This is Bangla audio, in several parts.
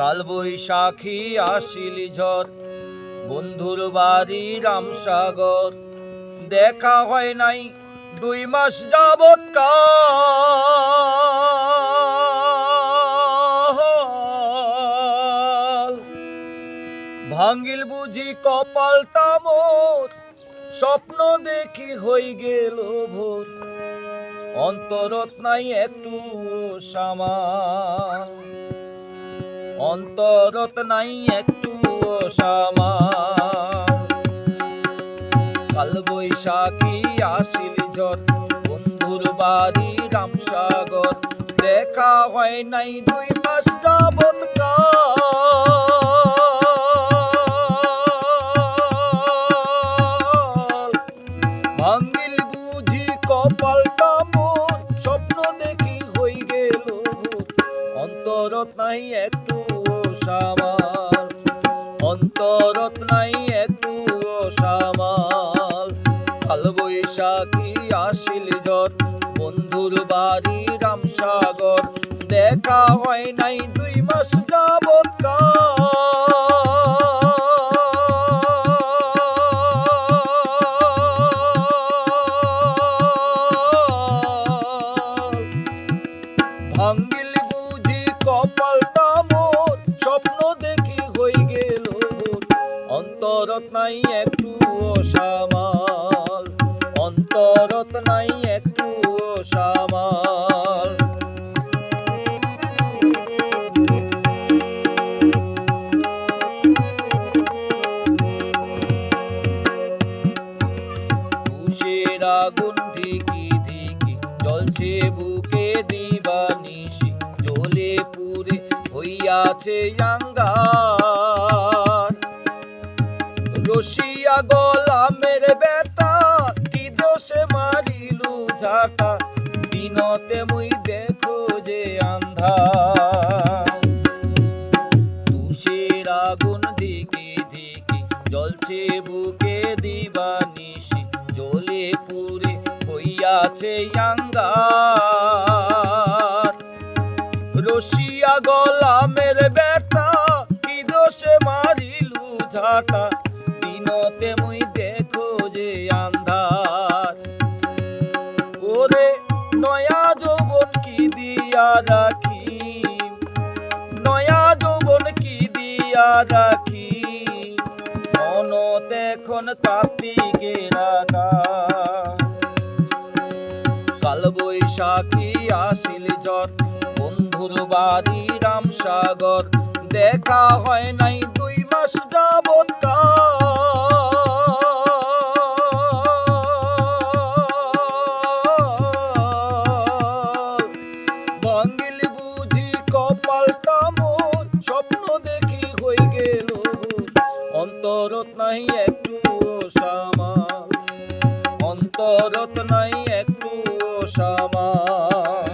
কাল বৈশাখী আসিল ঝড়, বন্ধুর বাড়ি রামসাগর। দেখা হয় নাই দুই মাস যাবৎ ভাঙ্গিল বুঝি কপালটা মোর, স্বপ্ন দেখি হই গেল ভোর। অন্তরত নাই একটু সামাল। অন্তরত নাই একটু কাল বৈশাখী আসিল ঝড় বন্ধুর বাড়ি রামসাগর। দেখা হয় নাই দুই মাস যাবত নাই একটু সামাল। অন্তরত নাই একটু সামাল। কাল বৈশাখী আসিল ঝড়, বন্ধুর বাড়ি রামসাগর। দেখা হয় নাই দুই মাস যাবৎ কাল। অন্তরত নাই একটু সামাল। অন্তরত নাই একটু সামাল। তুষের আগুন ধিকি ধিকি জ্বলছে বুকে দিবানিশি। জ্বলে পুরে হইয়াছে আঙ্গার রশিয়া গলামের বেটা কি দোষে মারিলু ঝাটা? দিনতে মুই দেখো যে আন্ধার। তুষের আগুন দিকে দিকে জ্বলছে বুকে দিবানিশি, জ্বলে পুরে হইয়াছে আঙ্গার রশিয়া গলামের বেটা কি দোষে মারিলু ঝাঁটা? রাখি। মনত এখন কার্তিকে রাখা। কাল বৈশাখী আসিল জ্বর, বন্ধুর বাড়ি রামসাগর। দেখা হয় নাই দুই মাস যাবৎ কাল। অন্তরত নাই একটু সামাল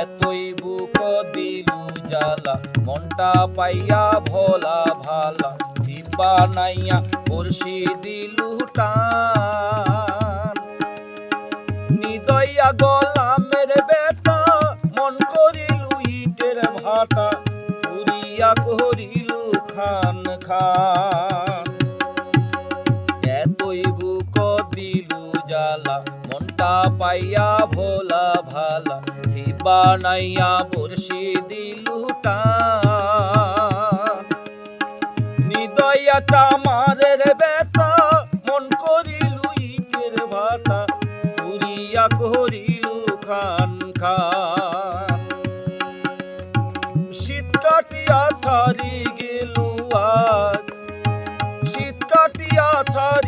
এতই বুক দিলু জ্বালা, মনটা পাইয়া ভোলা ভালা জিপা নাইয়া বর্ষি দিলু টান। নিদয়া গলামের বেটা দিলু জ্বালা, মনটা পাইয়া ভোলা ভালা, শিবা নাইয়া বর্ষি দিলু নিদয়া চামারের বেটা মন করিলু ইটের ভাটা, পুরিয়া করিলু খান খান। শীত কাটিয়া ছাড়ি গেলু আজ, শীত কাটিয়া ছাড়ি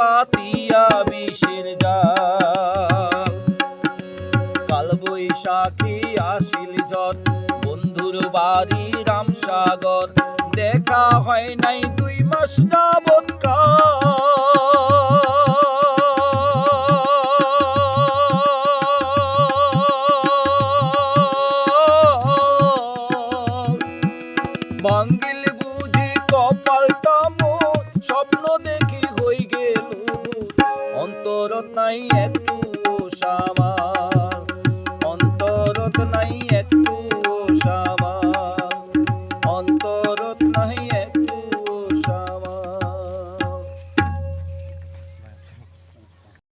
পাতিয়া বিষের জাল। কাল বৈশাখী আসিল ঝড় বন্ধুর বাড়ি রামসাগর। দেখা হয় নাই দুই মাস যাবৎ নাই